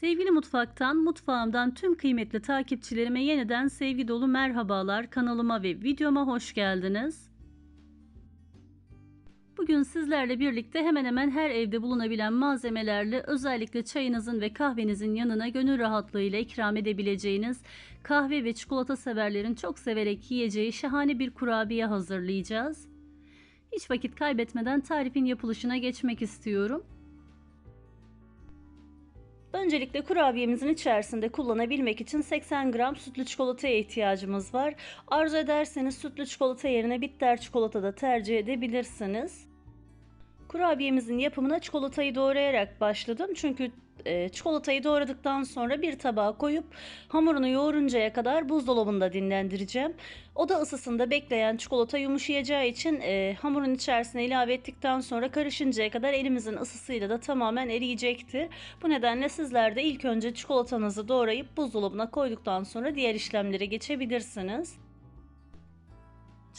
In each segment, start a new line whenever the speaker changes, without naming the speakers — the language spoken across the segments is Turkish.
Sevgili mutfaktan, mutfağımdan tüm kıymetli takipçilerime yeniden sevgi dolu merhabalar. Kanalıma ve videoma hoş geldiniz. Bugün sizlerle birlikte hemen hemen her evde bulunabilen malzemelerle özellikle çayınızın ve kahvenizin yanına gönül rahatlığıyla ikram edebileceğiniz kahve ve çikolata severlerin çok severek yiyeceği şahane bir kurabiye hazırlayacağız. Hiç vakit kaybetmeden tarifin yapılışına geçmek istiyorum. Öncelikle kurabiyemizin içerisinde kullanabilmek için 80 gram sütlü çikolataya ihtiyacımız var. Arzu ederseniz sütlü çikolata yerine bitter çikolata da tercih edebilirsiniz. Kurabiyemizin yapımına çikolatayı doğrayarak başladım. Çünkü e, çikolatayı doğradıktan sonra bir tabağa koyup hamurunu yoğuruncaya kadar buzdolabında dinlendireceğim. Oda ısısında bekleyen çikolata yumuşayacağı için e, hamurun içerisine ilave ettikten sonra karışıncaya kadar elimizin ısısıyla da tamamen eriyecektir. Bu nedenle sizler de ilk önce çikolatanızı doğrayıp buzdolabına koyduktan sonra diğer işlemlere geçebilirsiniz.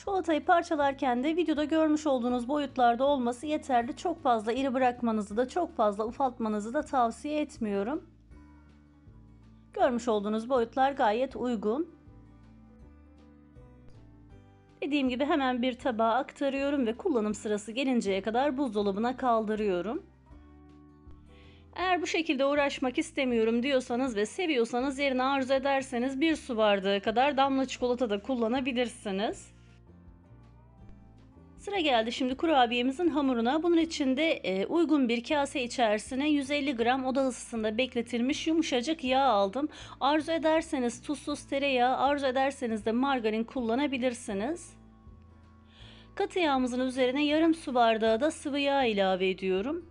Çikolatayı parçalarken de videoda görmüş olduğunuz boyutlarda olması yeterli. Çok fazla iri bırakmanızı da çok fazla ufaltmanızı da tavsiye etmiyorum. Görmüş olduğunuz boyutlar gayet uygun. Dediğim gibi hemen bir tabağa aktarıyorum ve kullanım sırası gelinceye kadar buzdolabına kaldırıyorum. Eğer bu şekilde uğraşmak istemiyorum diyorsanız ve seviyorsanız yerine arzu ederseniz bir su bardağı kadar damla çikolata da kullanabilirsiniz. Sıra geldi şimdi kurabiyemizin hamuruna. Bunun için de e, uygun bir kase içerisine 150 gram oda ısısında bekletilmiş yumuşacık yağ aldım. Arzu ederseniz tuzsuz tereyağı, arzu ederseniz de margarin kullanabilirsiniz. Katı yağımızın üzerine yarım su bardağı da sıvı yağ ilave ediyorum.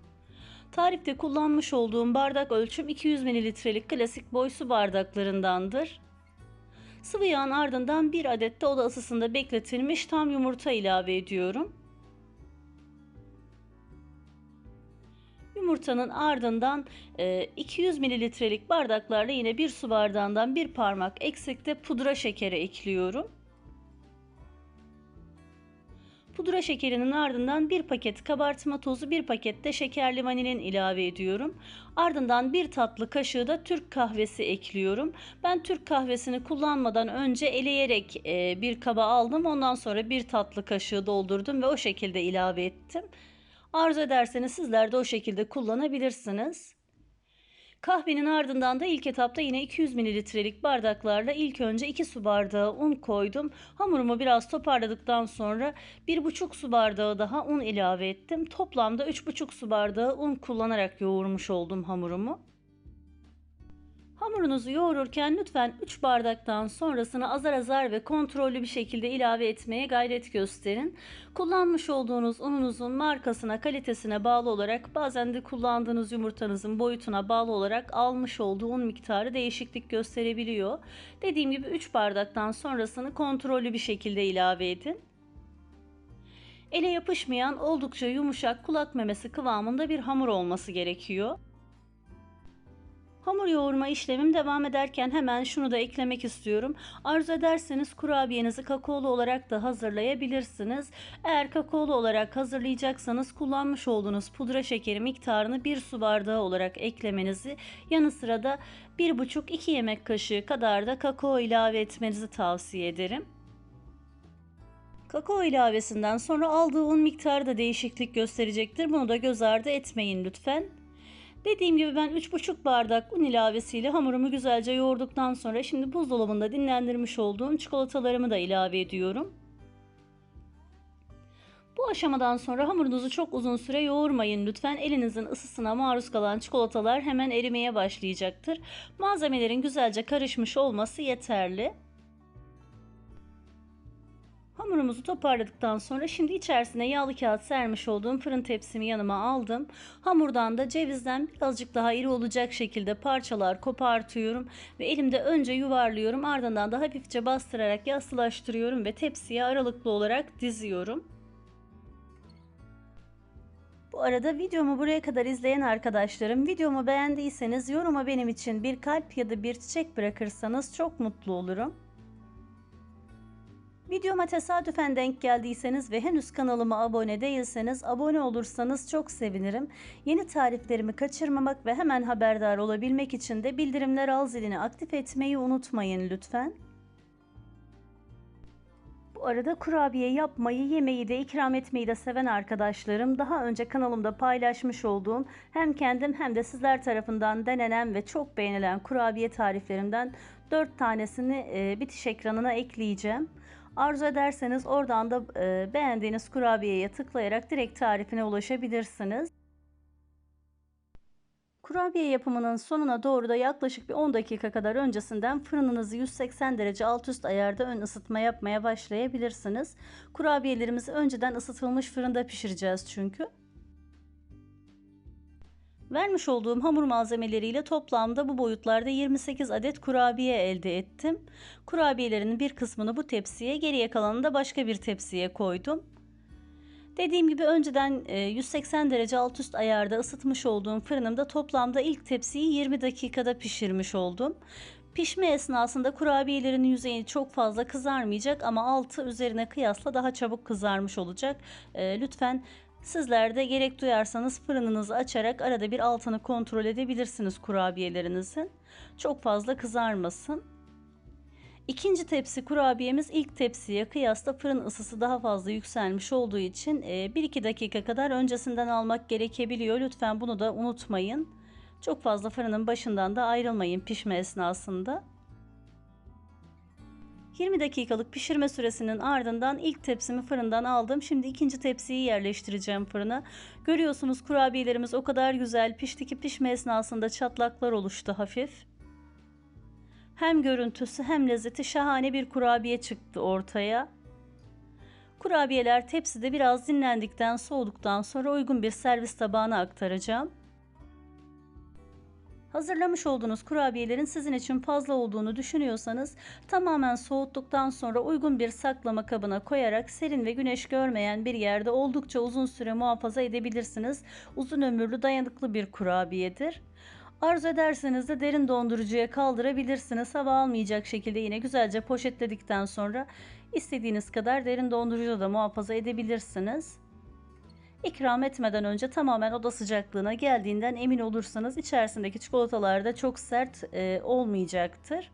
Tarifte kullanmış olduğum bardak ölçüm 200 mililitrelik klasik boy su bardaklarındandır. Sıvı yağın ardından bir adet de oda ısısında bekletilmiş tam yumurta ilave ediyorum. Yumurtanın ardından 200 mililitrelik bardaklarla yine bir su bardağından bir parmak eksikte pudra şekeri ekliyorum. Pudra şekerinin ardından bir paket kabartma tozu, bir paket de şekerli vanilin ilave ediyorum. Ardından bir tatlı kaşığı da Türk kahvesi ekliyorum. Ben Türk kahvesini kullanmadan önce eleyerek e, bir kaba aldım. Ondan sonra bir tatlı kaşığı doldurdum ve o şekilde ilave ettim. Arzu ederseniz sizler de o şekilde kullanabilirsiniz. Kahvenin ardından da ilk etapta yine 200 mililitrelik bardaklarla ilk önce 2 su bardağı un koydum. Hamurumu biraz toparladıktan sonra 1,5 su bardağı daha un ilave ettim. Toplamda 3,5 su bardağı un kullanarak yoğurmuş oldum hamurumu. Hamurunuzu yoğururken lütfen 3 bardaktan sonrasını azar azar ve kontrollü bir şekilde ilave etmeye gayret gösterin. Kullanmış olduğunuz ununuzun markasına, kalitesine bağlı olarak bazen de kullandığınız yumurtanızın boyutuna bağlı olarak almış olduğu un miktarı değişiklik gösterebiliyor. Dediğim gibi 3 bardaktan sonrasını kontrollü bir şekilde ilave edin. Ele yapışmayan oldukça yumuşak kulak memesi kıvamında bir hamur olması gerekiyor. Hamur yoğurma işlemim devam ederken hemen şunu da eklemek istiyorum. Arzu ederseniz kurabiyenizi kakaolu olarak da hazırlayabilirsiniz. Eğer kakaolu olarak hazırlayacaksanız kullanmış olduğunuz pudra şekeri miktarını bir su bardağı olarak eklemenizi yanı sıra da 1,5-2 yemek kaşığı kadar da kakao ilave etmenizi tavsiye ederim. Kakao ilavesinden sonra aldığı un miktarı da değişiklik gösterecektir. Bunu da göz ardı etmeyin lütfen. Dediğim gibi ben 3,5 bardak un ilavesiyle hamurumu güzelce yoğurduktan sonra şimdi buzdolabında dinlendirmiş olduğum çikolatalarımı da ilave ediyorum. Bu aşamadan sonra hamurunuzu çok uzun süre yoğurmayın lütfen. Elinizin ısısına maruz kalan çikolatalar hemen erimeye başlayacaktır. Malzemelerin güzelce karışmış olması yeterli. Hamurumuzu toparladıktan sonra şimdi içerisine yağlı kağıt sermiş olduğum fırın tepsimi yanıma aldım. Hamurdan da cevizden birazcık daha iri olacak şekilde parçalar kopartıyorum ve elimde önce yuvarlıyorum ardından da hafifçe bastırarak yassılaştırıyorum ve tepsiye aralıklı olarak diziyorum. Bu arada videomu buraya kadar izleyen arkadaşlarım videomu beğendiyseniz yoruma benim için bir kalp ya da bir çiçek bırakırsanız çok mutlu olurum. Videoma tesadüfen denk geldiyseniz ve henüz kanalıma abone değilseniz abone olursanız çok sevinirim. Yeni tariflerimi kaçırmamak ve hemen haberdar olabilmek için de bildirimler al zilini aktif etmeyi unutmayın lütfen. Bu arada kurabiye yapmayı, yemeği de ikram etmeyi de seven arkadaşlarım daha önce kanalımda paylaşmış olduğum hem kendim hem de sizler tarafından denenen ve çok beğenilen kurabiye tariflerimden 4 tanesini bitiş ekranına ekleyeceğim. Arzu ederseniz oradan da e, beğendiğiniz kurabiyeye tıklayarak direkt tarifine ulaşabilirsiniz. Kurabiye yapımının sonuna doğru da yaklaşık bir 10 dakika kadar öncesinden fırınınızı 180 derece alt üst ayarda ön ısıtma yapmaya başlayabilirsiniz. Kurabiyelerimizi önceden ısıtılmış fırında pişireceğiz çünkü. Vermiş olduğum hamur malzemeleriyle toplamda bu boyutlarda 28 adet kurabiye elde ettim. Kurabiyelerin bir kısmını bu tepsiye, geriye kalanını da başka bir tepsiye koydum. Dediğim gibi önceden 180 e, derece alt üst ayarda ısıtmış olduğum fırınımda toplamda ilk tepsiyi 20 dakikada pişirmiş oldum. Pişme esnasında kurabiyelerin yüzeyi çok fazla kızarmayacak ama altı üzerine kıyasla daha çabuk kızarmış olacak. E, lütfen sizler de gerek duyarsanız fırınınızı açarak arada bir altını kontrol edebilirsiniz kurabiyelerinizin. Çok fazla kızarmasın. İkinci tepsi kurabiyemiz ilk tepsiye kıyasla fırın ısısı daha fazla yükselmiş olduğu için 1-2 e, dakika kadar öncesinden almak gerekebiliyor. Lütfen bunu da unutmayın. Çok fazla fırının başından da ayrılmayın pişme esnasında. 20 dakikalık pişirme süresinin ardından ilk tepsimi fırından aldım. Şimdi ikinci tepsiyi yerleştireceğim fırına. Görüyorsunuz kurabiyelerimiz o kadar güzel pişti ki pişme esnasında çatlaklar oluştu hafif. Hem görüntüsü hem lezzeti şahane bir kurabiye çıktı ortaya. Kurabiyeler tepside biraz dinlendikten soğuduktan sonra uygun bir servis tabağına aktaracağım. Hazırlamış olduğunuz kurabiyelerin sizin için fazla olduğunu düşünüyorsanız tamamen soğuttuktan sonra uygun bir saklama kabına koyarak serin ve güneş görmeyen bir yerde oldukça uzun süre muhafaza edebilirsiniz. Uzun ömürlü dayanıklı bir kurabiyedir. Arzu ederseniz de derin dondurucuya kaldırabilirsiniz. Hava almayacak şekilde yine güzelce poşetledikten sonra istediğiniz kadar derin dondurucuda da muhafaza edebilirsiniz. İkram etmeden önce tamamen oda sıcaklığına geldiğinden emin olursanız içerisindeki çikolatalar da çok sert e, olmayacaktır.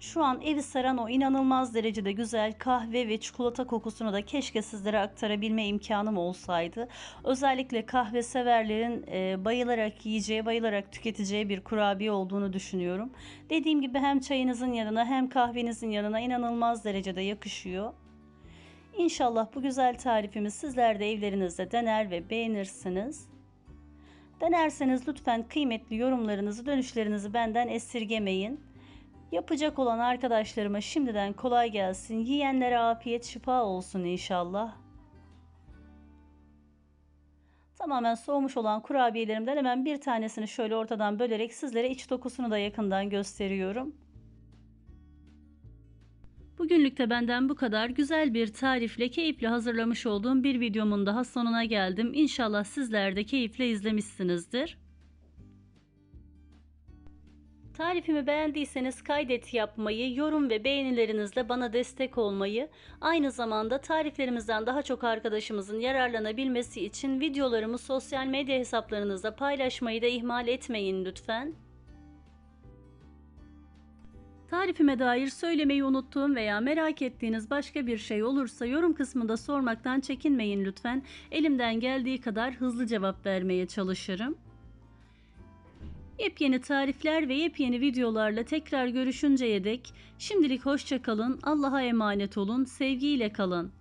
Şu an evi saran o inanılmaz derecede güzel kahve ve çikolata kokusunu da keşke sizlere aktarabilme imkanım olsaydı. Özellikle kahve severlerin e, bayılarak yiyeceği, bayılarak tüketeceği bir kurabiye olduğunu düşünüyorum. Dediğim gibi hem çayınızın yanına hem kahvenizin yanına inanılmaz derecede yakışıyor. İnşallah bu güzel tarifimi sizler de evlerinizde dener ve beğenirsiniz. Denerseniz lütfen kıymetli yorumlarınızı, dönüşlerinizi benden esirgemeyin. Yapacak olan arkadaşlarıma şimdiden kolay gelsin. Yiyenlere afiyet şifa olsun inşallah. Tamamen soğumuş olan kurabiyelerimden hemen bir tanesini şöyle ortadan bölerek sizlere iç dokusunu da yakından gösteriyorum. Bugünlük de benden bu kadar güzel bir tarifle keyifle hazırlamış olduğum bir videomun daha sonuna geldim. İnşallah sizler de keyifle izlemişsinizdir. Tarifimi beğendiyseniz kaydet yapmayı, yorum ve beğenilerinizle bana destek olmayı, aynı zamanda tariflerimizden daha çok arkadaşımızın yararlanabilmesi için videolarımı sosyal medya hesaplarınızda paylaşmayı da ihmal etmeyin lütfen. Tarifime dair söylemeyi unuttuğum veya merak ettiğiniz başka bir şey olursa yorum kısmında sormaktan çekinmeyin lütfen. Elimden geldiği kadar hızlı cevap vermeye çalışırım. Yepyeni tarifler ve yepyeni videolarla tekrar görüşünceye dek şimdilik hoşça kalın, Allah'a emanet olun, sevgiyle kalın.